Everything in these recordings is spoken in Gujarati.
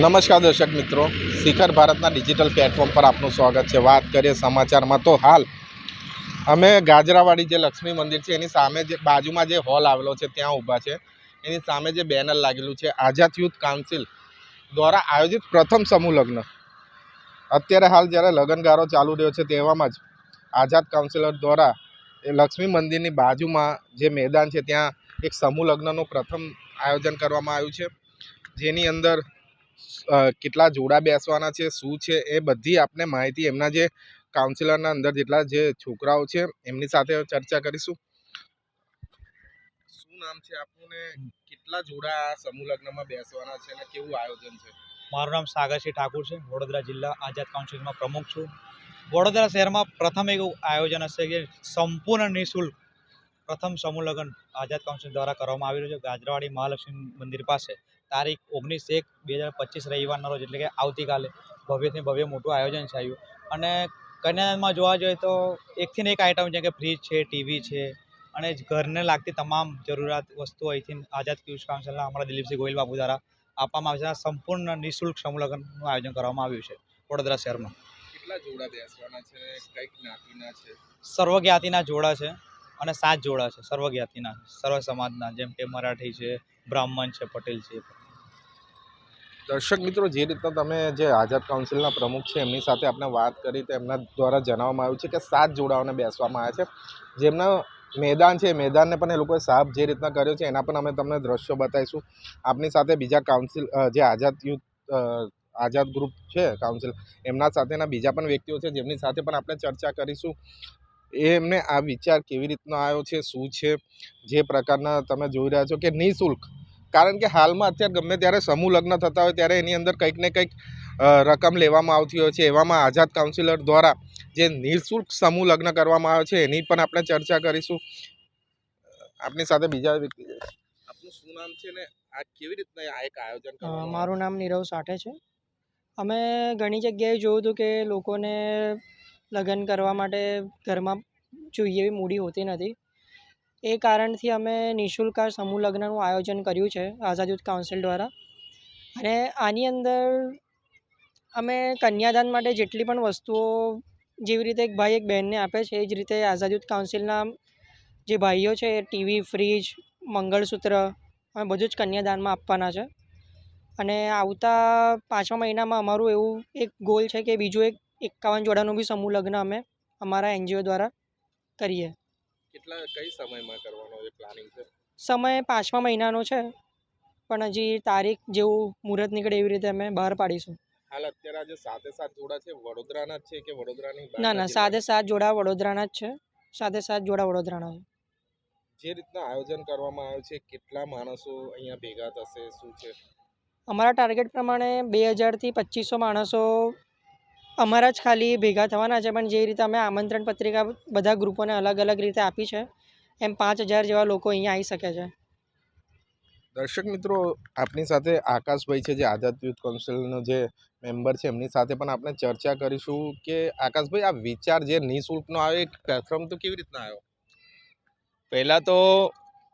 નમસ્કાર દર્શક મિત્રો. શિખર ભારતના ડિજિટલ પ્લેટફોર્મ પર આપનું સ્વાગત છે. વાત કરીએ સમાચારમાં તો હાલ અમે ગાજરાવાડી જે લક્ષ્મી મંદિર છે, એની સામે જે બાજુમાં જે હોલ આવેલો છે, ત્યાં ઊભા છે. એની સામે જે બેનર લાગેલું છે, આઝાદ યુથ કાઉન્સિલ દ્વારા આયોજિત પ્રથમ સમૂહ લગ્ન. અત્યારે હાલ જ્યારે લગ્નગારો ચાલુ રહ્યો છે, તેવામાં જ આઝાદ કાઉન્સિલર દ્વારા એ લક્ષ્મી મંદિરની બાજુમાં જે મેદાન છે, ત્યાં એક સમૂહ લગ્નનું પ્રથમ આયોજન કરવામાં આવ્યું છે. જેની અંદર કેટલા જોડા બેસવાના છે, શું છે, એ બધી આપને માહિતી એમના જે કાઉન્સિલરના અંદર જેટલા જે છોકરાઓ છે, એમની સાથે ચર્ચા કરીશું. શું નામ છે આપનું કેટલા જોડા સમૂહ લગ્નમાં બેસવાના છે અને કેવું આયોજન છે? મારું નામ સાગરસિંહ ઠાકુર છે, વડોદરા જિલ્લા આઝાદ કાઉન્સિલમાં પ્રમુખ છું. વડોદરા શહેરમાં પ્રથમ એવું આયોજન હશે કે સંપૂર્ણ નિઃશુલ્ક પ્રથમ સમૂહ લગ્ન આઝાદ કાઉન્સિલ દ્વારા કરવામાં આવી રહ્યું છે. ગાજરાવાડી મહાલક્ષ્મી મંદિર પાસે તારીખ ઓગણીસ એક બે હજાર પચીસ રવિવારના રોજ એટલે કે આવતીકાલે. ભવ્યથી ભવ્ય મોટું આયોજન છે આવ્યું અને કન્યાદાનમાં જોવા જઈએ તો એકથી ને એક આઇટમ જેમ કે ફ્રીજ છે ટીવી છે અને ઘરને લાગતી તમામ જરૂરિયાત વસ્તુઓ અહીંથી આઝાદ ક્યુઝ કાઉન્સિલના અમારા દિલીપસિંહ ગોયલ બાબુ દ્વારા આપવામાં આવે છે. સંપૂર્ણ નિઃશુલ્ક સમૂહલગ્નનું આયોજન કરવામાં આવ્યું છે વડોદરા શહેરમાં. કેટલા જોડા બેસવાના છે? કઈ જ્ઞાતિના છે? સર્વ જ્ઞાતિના જોડા છે અને સાત જોડા છે સર્વ જ્ઞાતિના સર્વ સમાજના જેમ કે મરાઠી છે બ્રાહ્મણ છે પટેલ છે દર્શક મિત્રો, જે રીતના તમે જે આઝાદ કાઉન્સિલના પ્રમુખ છે, એમની સાથે આપણે વાત કરી તો એમના દ્વારા જણાવવામાં આવ્યું છે કે સાત જોડાઓને બેસવામાં આવ્યા છે. જેમના મેદાન છે મેદાનને પણ એ લોકોએ સાફ જે રીતના કર્યો છે, એના પણ અમે તમને દ્રશ્યો બતાવીશું. આપની સાથે બીજા કાઉન્સિલ જે આઝાદ યુથ આઝાદ ગ્રુપ છે, કાઉન્સિલ, એમના સાથેના બીજા પણ વ્યક્તિઓ છે, જેમની સાથે પણ આપણે ચર્ચા કરીશું. એમને આ વિચાર કેવી રીતનો આવ્યો છે, શું છે, જે પ્રકારના તમે જોઈ રહ્યા છો કે નિઃશુલ્ક કારણ કે હાલમાં અત્યારે ગમે ત્યારે સમૂહ લગ્ન થતા હોય ત્યારે એની અંદર કંઈક ને કંઈક રકમ લેવામાં આવતી હોય છે. એવામાં આઝાદ કાઉન્સિલર દ્વારા જે નિઃશુલ્ક સમૂહ લગ્ન કરવામાં આવે છે એની પણ આપણે ચર્ચા કરીશું. આપની સાથે બીજા વ્યક્તિ. આપનું શું નામ છે ને? આ કેવી રીતના આ એક આયોજન મારું નામ નીરવ સાઠે છે. અમે ઘણી જગ્યાએ જોયું હતું કે લોકોને લગ્ન કરવા માટે ઘરમાં જોઈએ એવી મૂડી હોતી નથી. એ કારણથી અમે નિઃશુલ્ક આ સમૂહ લગ્નનું આયોજન કર્યું છે આઝાદ યુથ કાઉન્સિલ દ્વારા. અને આની અંદર અમે કન્યાદાન માટે જેટલી પણ વસ્તુઓ જેવી રીતે એક ભાઈ એક બહેનને આપે છે, એ જ રીતે આઝાદ યુથ કાઉન્સિલના જે ભાઈઓ છે, એ ટીવી, ફ્રીજ, મંગળસૂત્ર, અમે બધું જ કન્યાદાનમાં આપવાના છે. અને આવતા પાંચમા મહિનામાં અમારું એવું એક ગોલ છે કે બીજું એક એકાવન જોડાનું બી સમૂહ લગ્ન અમે અમારા એનજીઓ દ્વારા કરીએ. કેટલા કઈ સમયમાં કરવાનો એ પ્લાનિંગ છે? સમય પાંચમા મહિનાનો છે. પણ હજી તારીખ જેવું મુહૂર્ત નીકળે એવી રીતે અમે બહાર પાડીશું. હાલ અત્યારે આજે સાથે સાતે સાત જોડા છે. વડોદરાના જ છે કે વડોદરાની ના ના સાથે સાતે સાત જોડા વડોદરાના જ છે. સાતે સાત જોડા વડોદરાના છે. જે રીતના આયોજન કરવામાં આવ્યું છે કેટલા માણસો અહીંયા ભેગા થશે શું છે? અમારા ટાર્ગેટ પ્રમાણે બે હજારથી પચીસો માણસો અમારા જ ખાલી ભેગા થવાના છે, પણ જે રીતે અમે આમંત્રણ પત્રિકા બધા ગ્રુપોને અલગ અલગ રીતે આપી છે, એમ પાંચ હજાર જેવા લોકો અહીંયા આવી શકે છે. દર્શક મિત્રો, આપની સાથે આકાશભાઈ છે, જે આઝાદ યુથ કાઉન્સિલનો જે મેમ્બર છે, એમની સાથે પણ આપણે ચર્ચા કરીશું કે આકાશભાઈ, આ વિચાર જે નિઃશુલ્કનો આવ્યો એક પ્લેટફોર્મ તો કેવી રીતના આવ્યો? પહેલાં તો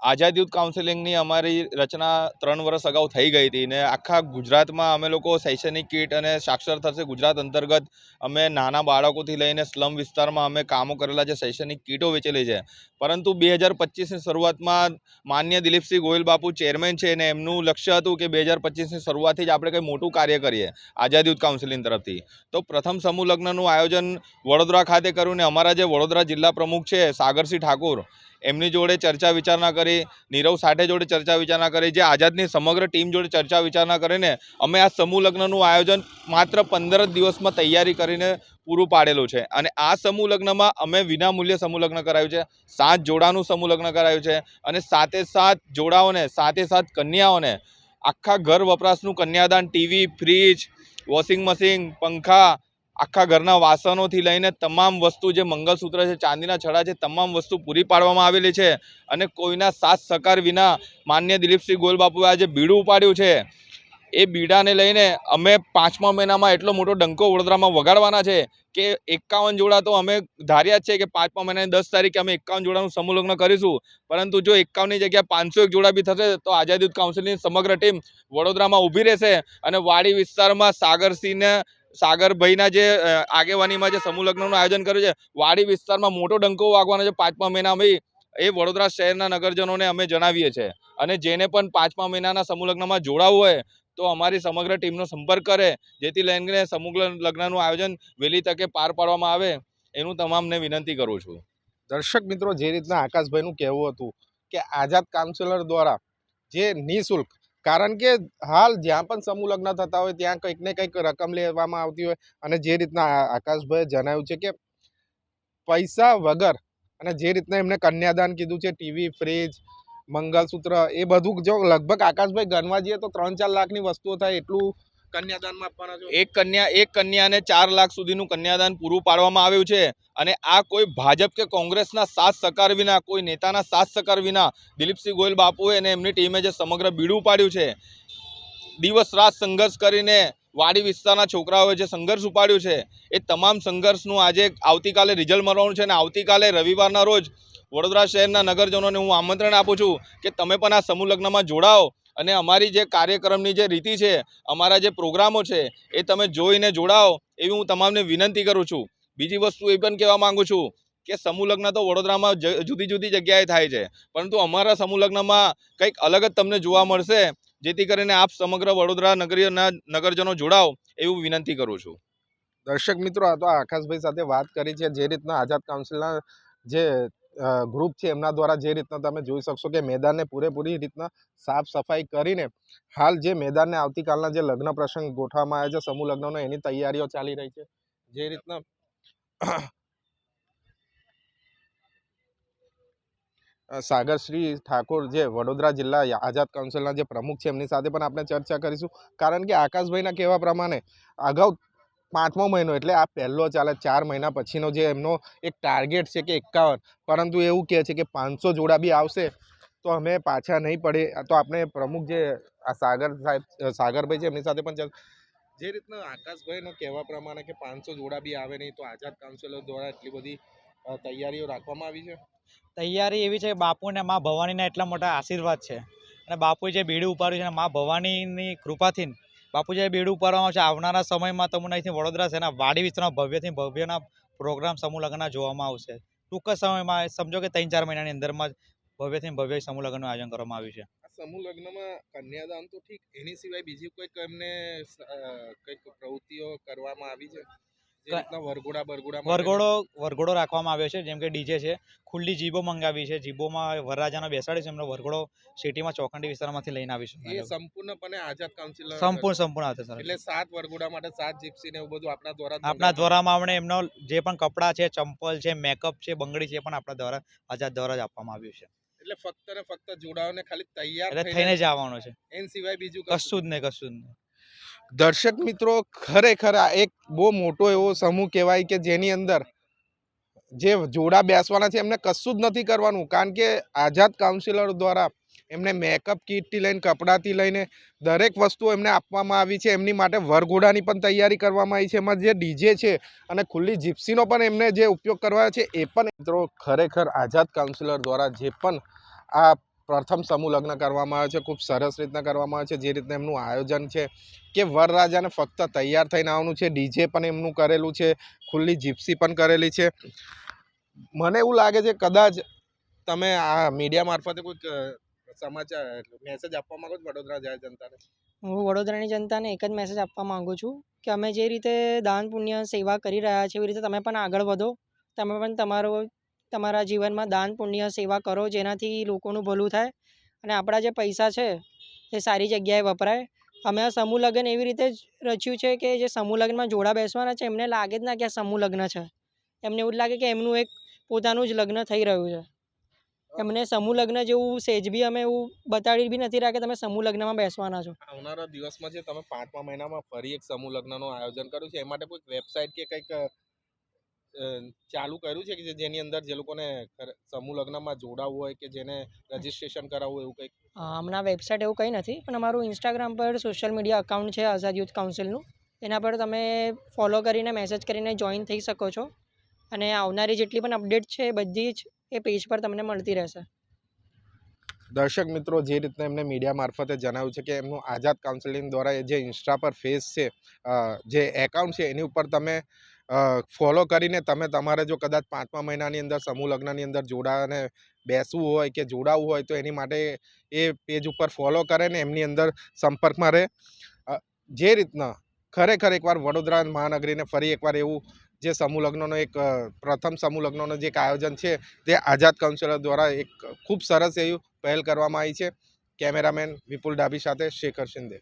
આઝાદ યુથ કાઉન્સિલિંગની અમારી રચના ત્રણ વર્ષ અગાઉ થઈ ગઈ હતી ને આખા ગુજરાતમાં અમે લોકો શૈક્ષણિક કીટ અને સાક્ષર થશે ગુજરાત અંતર્ગત અમે નાના બાળકોથી લઈને સ્લમ વિસ્તારમાં અમે કામો કરેલા છે, શૈક્ષણિક કીટો વેચેલી છે. પરંતુ બે હજાર પચીસની શરૂઆતમાં માન્ય દિલીપસિંહ ગોયલ બાપુ ચેરમેન છે ને એમનું લક્ષ્ય હતું કે બે હજાર પચીસની શરૂઆતથી જ આપણે કંઈ મોટું કાર્ય કરીએ આઝાદ યુથ કાઉન્સિલિંગ તરફથી. તો પ્રથમ સમૂહ લગ્નનું આયોજન વડોદરા ખાતે કર્યું ને અમારા જે વડોદરા જિલ્લા પ્રમુખ છે સાગરસિંહ ઠાકુર એમની જોડે ચર્ચા વિચારણા કરી, નીરવ સાઠે જોડે ચર્ચા વિચારણા કરી, જે આઝાદની સમગ્ર ટીમ જોડે ચર્ચા વિચારણા કરીને અમે આ સમૂહ લગ્નનું આયોજન માત્ર પંદર જ દિવસમાં તૈયારી કરીને પૂરું પાડેલું છે. અને આ સમૂહ લગ્નમાં અમે વિનામૂલ્યે સમૂહ લગ્ન કરાયું છે. સાત જોડાનું સમૂહ લગ્ન કરાયું છે. અને સાતે સાત જોડાઓને સાતે સાત કન્યાઓને, આખા ઘર વપરાશનું કન્યાદાન, ટીવી, ફ્રીજ, વોશિંગ મશીન, પંખા આખા ઘરના વાસણોથી લઈને તમામ વસ્તુ જે મંગલસૂત્ર છે, ચાંદીના છડા છે, તમામ વસ્તુ પૂરી પાડવામાં આવેલી છે અને કોઈના સાથ સહકાર વિના માન્ય દિલીપસિંહ ગોલબાપુએ આજે બીડું ઉપાડ્યું છે. એ બીડાને લઈને અમે પાંચમા મહિનામાં એટલો મોટો ડંકો વડોદરામાં વગાડવાના છે કે એકાવન જોડા તો અમે ધાર્યા છે કે પાંચમા મહિનાની દસ તારીખે અમે એકાવન જોડાનું સમૂહ કરીશું. પરંતુ જો એકાવનની જગ્યાએ પાંચસો એક જોડા બી થશે તો આઝાદી કાઉન્સિલની સમગ્ર ટીમ વડોદરામાં ઊભી રહેશે અને વાડી વિસ્તારમાં સાગરસિંહને સાગરભાઈના જે આગેવાનીમાં જે સમૂહ લગ્નનું આયોજન કર્યું છે, વાડી વિસ્તારમાં મોટો ડંકો વાગવાનો છે પાંચમા મહિનામાં એ વડોદરા શહેરના નગરજનોને અમે જણાવીએ છીએ. અને જેને પણ પાંચમા મહિનાના સમૂહ લગ્નમાં જોડાવવું હોય, તો અમારી સમગ્ર ટીમનો સંપર્ક કરે, જેથી લઈને સમૂહ લગ્નનું આયોજન વહેલી તકે પાર પાડવામાં આવે, એનું તમામને વિનંતી કરું છું. દર્શક મિત્રો, જે રીતના આકાશભાઈનું કહેવું હતું કે આઝાદ કાઉન્સિલર દ્વારા જે નિઃશુલ્ક કારણ કે હાલ જ્યાં પણ સમૂહ લગ્ન થતા હોય, ત્યાં કંઈક ને કંઈક રકમ લેવામાં આવતી હોય અને જે રીતના આકાશભાઈએ જણાવ્યું છે કે પૈસા વગર અને જે રીતના એમને કન્યાદાન કીધું છે, ટીવી, ફ્રીજ, મંગલસૂત્ર, એ બધું જો લગભગ આકાશભાઈ ગણવા જઈએ તો ત્રણ ચાર લાખની વસ્તુઓ થાય, એટલું કન્યાદાનમાં આપવાના એક કન્યા, એક કન્યાને ચાર લાખ સુધીનું કન્યાદાન પૂરું પાડવામાં આવ્યું છે. અને આ કોઈ ભાજપ કે કોંગ્રેસના સાથ સહકાર વિના, કોઈ નેતાના સાથ સહકાર વિના દિલીપસિંહ ગોયલ બાપુએ અને એમની ટીમે જે સમગ્ર બીડું પાડ્યું છે. દિવસ રાત સંઘર્ષ કરીને વાડી વિસ્તારના છોકરાઓએ જે સંઘર્ષ ઉપાડ્યું છે, એ તમામ સંઘર્ષનું આજે આવતીકાલે રિઝલ્ટ મળવાનું છે. અને આવતીકાલે રવિવારના રોજ વડોદરા શહેરના નગરજનોને હું આમંત્રણ આપું છું કે તમે પણ આ સમૂહ લગ્નમાં જોડાઓ. અને અમારી જે કાર્યક્રમની જે રીતિ છે, અમારા જે પ્રોગ્રામો છે, એ તમે જોઈને જોડાઓ એવી હું તમામને વિનંતી કરું છું. બીજી વસ્તુ એ પણ કહેવા માંગુ છું કે સમૂહ લગ્ન તો વડોદરામાં જુદી જુદી જગ્યાએ થાય છે, પરંતુ અમારા સમૂહ લગ્નમાં કંઈક અલગ જ તમને જોવા મળશે, જેથી કરીને આપ સમગ્ર વડોદરા નગરીના નગરજનો જોડાઓ એવું વિનંતી કરું છું. દર્શક મિત્રો, આ તો આકાશભાઈ સાથે વાત કરી છે, જે રીતના આઝાદ કાઉન્સિલના જે ગ્રુપ છે, એમના દ્વારા જે રીતના તમે જોઈ શકશો કે મેદાનને પૂરેપૂરી રીતના સાફ સફાઈ કરીને હાલ જે મેદાનને આવતીકાલના જે લગ્ન પ્રસંગ ગોઠવવામાં આવ્યા છે, સમૂહ લગ્નનો એની તૈયારીઓ ચાલી રહી છે. જે રીતના સાગરશ્રી ઠાકોર જે વડોદરા જિલ્લા આઝાદ કાઉન્સિલના જે પ્રમુખ છે, એમની સાથે પણ આપણે ચર્ચા કરીશું. કારણ કે આકાશભાઈના કહેવા પ્રમાણે, અગાઉ પાંચમો મહિનો, એટલે આ પહેલો ચાલે ચાર મહિના પછીનો જે એમનો એક ટાર્ગેટ છે કે એકાવન. પરંતુ એવું કહે છે કે પાંચસો જોડા બી આવશે, તો અમે પાછા નહીં પડે. તો આપણે પ્રમુખ જે, આ સાગર સાહેબ સાગરભાઈ છે એમની સાથે પણ જે રીતના આકાશભાઈનો કહેવા પ્રમાણે કે પાંચસો જોડા બી આવે નહીં, તો આઝાદ કાઉન્સિલર દ્વારા એટલી બધી તૈયારીઓ રાખવામાં આવી છે? તૈયારી એવી છે કે બાપુને મા ભવાનીના એટલા મોટા આશીર્વાદ છે. અને બાપુએ જે બીડું ઉપાડ્યું છે અને મા ભવાનીની કૃપાથી બાપુ બેડું ઉપાડવામાં આવશે. આવનારા સમયમાં તમને અહીંથી વડોદરા શહેરના વાડી વિસ્તારમાં ભવ્યથી ભવ્યના પ્રોગ્રામ સમૂહ લગ્નના જોવામાં આવશે. ટૂંક સમયમાં સમજો કે ત્રણ ચાર મહિનાની અંદરમાં ભવ્યથી ભવ્ય સમૂહ લગ્નનું આયોજન કરવામાં આવ્યું છે. સમૂહલગ્નમાં સમૂહ લગ્નમાં કન્યાદાન તો ઠીક, એની સિવાય બીજી કોઈક એમને કંઈક પ્રવૃત્તિઓ કરવામાં આવી છે? વરઘોડા વરઘોડો રાખવામાં આવ્યો છે. જેમ કે ડીજે છે. ખુલ્લી જીબો મંગાવી છે. જીબોમાં વરરાજાનો બેસાડી છે. એમનો વરઘોડો સિટીમાં ચોકંડી વિસ્તારમાંથી લઈને આવીશું એ સંપૂર્ણપણે આઝાદ કાઉન્સિલ સંપૂર્ણ સંપૂર્ણ આવશે સર. એટલે સાત વરઘોડા માટે સાત જીપ્સી ને એવું બધું આપણા દ્વારા આપણા દ્વારામાં આપણે એમનો જે પણ કપડાં છે ચંપલ છે મેકઅપ છે બંગડી છે એ પણ આપણા દ્વારા આઝાદ દ્વારા જ આપવામાં આવ્યું છે. એટલે ફક્ત ને ફક્ત જોડાઓને ખાલી તૈયાર થઈને થઈને જ આવવાનું છે. એના સિવાય બીજું કશું જ નહીં કશું જ નહીં. દર્શક મિત્રો ખરેખર આ એક બહુ મોટો એવો સમૂહ કહેવાય કે જેની અંદર જે જોડા બેસવાના છે, એમને કશું જ નથી કરવાનું. કારણ કે આઝાદ કાઉન્સિલર દ્વારા એમને મેકઅપ કીટથી લઈને, કપડાથી લઈને દરેક વસ્તુ એમને આપવામાં આવી છે. એમની માટે વરઘોડાની પણ તૈયારી કરવામાં આવી છે. એમાં જે ડીજે છે અને ખુલ્લી જીપ્સીનો પણ એમને જે ઉપયોગ કરવા છે, એ પણ મિત્રો ખરેખર આઝાદ કાઉન્સિલર દ્વારા જે પણ આ પ્રથમ સમૂહ લગ્ન કરવામાં આવે છે, ખૂબ સરસ રીતના કરવામાં આવે છે, જે રીતના એમનું આયોજન છે કે વરરાજાને ફક્ત તૈયાર થઈને આવવાનું છે, ડીજે પણ એમનું કરેલું છે, ખુલ્લી જીપ્સી પણ કરેલી છે. મને એવું લાગે છે કદાચ તમે આ મીડિયા મારફતે કોઈક સમાચાર મેસેજ આપવા માંગો છો વડોદરા જાય જનતાને? હું વડોદરાની જનતાને એક જ મેસેજ આપવા માગું છું કે અમે જે રીતે દાન પુણ્ય સેવા કરી રહ્યા છીએ, એવી રીતે તમે પણ આગળ વધો. તમે પણ તમારો તમારા જીવનમાં દાન, પુણ્ય, સેવા કરો જેનાથી લોકોનું ભલું થાય અને આપણા જે પૈસા છે એ સારી જગ્યાએ વપરાય. અમે આ સમૂહ એવી રીતે જ રચ્યું છે કે જે સમૂહ લગ્નમાં જોડા બેસવાના છે, એમને લાગે જ ના કે આ સમૂહ લગ્ન છે. એમને એવું જ લાગે કે એમનું એક પોતાનું જ લગ્ન થઈ રહ્યું છે. એમને સમૂહ લગ્ન જેવું સેજ બી અમે એવું બતાડી બી નથી રાખે તમે સમૂહ લગ્નમાં બેસવાના છો. આવનારા દિવસમાં જે તમે પાંચમા મહિનામાં ફરી એક સમૂહ લગ્નનું આયોજન કર્યું છે, એ માટે કોઈ વેબસાઇટ કે કંઈક ચાલુ કર્યું છે કે જેની અંદર જે લોકોને સમૂહ લગ્નમાં જોડાવવું હોય કે જેને રજીસ્ટ્રેશન કરાવવું એવું કંઈક? હમણાં વેબસાઇટ એવું કંઈ નથી પણ અમારું ઇન્સ્ટાગ્રામ પર સોશિયલ મીડિયા અકાઉન્ટ છે આઝાદ યુથ કાઉન્સિલનું એના પર તમે ફોલો કરીને મેસેજ કરીને જોઈન થઈ શકો છો. અને આવનારી જેટલી પણ અપડેટ છે બધી જ એ પેજ પર તમને મળતી રહેશે. દર્શક મિત્રો જે રીતના એમને મીડિયા મારફતે જણાવ્યું છે કે એમનું આઝાદ કાઉન્સિલિંગ દ્વારા જે ઇન્સ્ટા પર ફેસ છે જે એકાઉન્ટ છે એની ઉપર તમે ફોલો કરીને તમે તમારે જો કદાચ પાંચમા મહિનાની અંદર સમૂહ લગ્નની અંદર જોડાને બેસવું હોય કે જોડાવવું હોય તો એની માટે એ પેજ ઉપર ફોલો કરે ને એમની અંદર સંપર્કમાં રહે. જે રીતના ખરેખર એકવાર વડોદરા મહાનગરીને ફરી એકવાર એવું જે સમૂહ લગ્નનો એક પ્રથમ સમૂહ લગ્નનો જે આયોજન છે તે આઝાદ કાઉન્સિલર દ્વારા એક ખૂબ સરસ એવું પહેલ કરવામાં આવી છે. કેમેરામેન વિપુલ ડાબી સાથે શેખર શિંદે.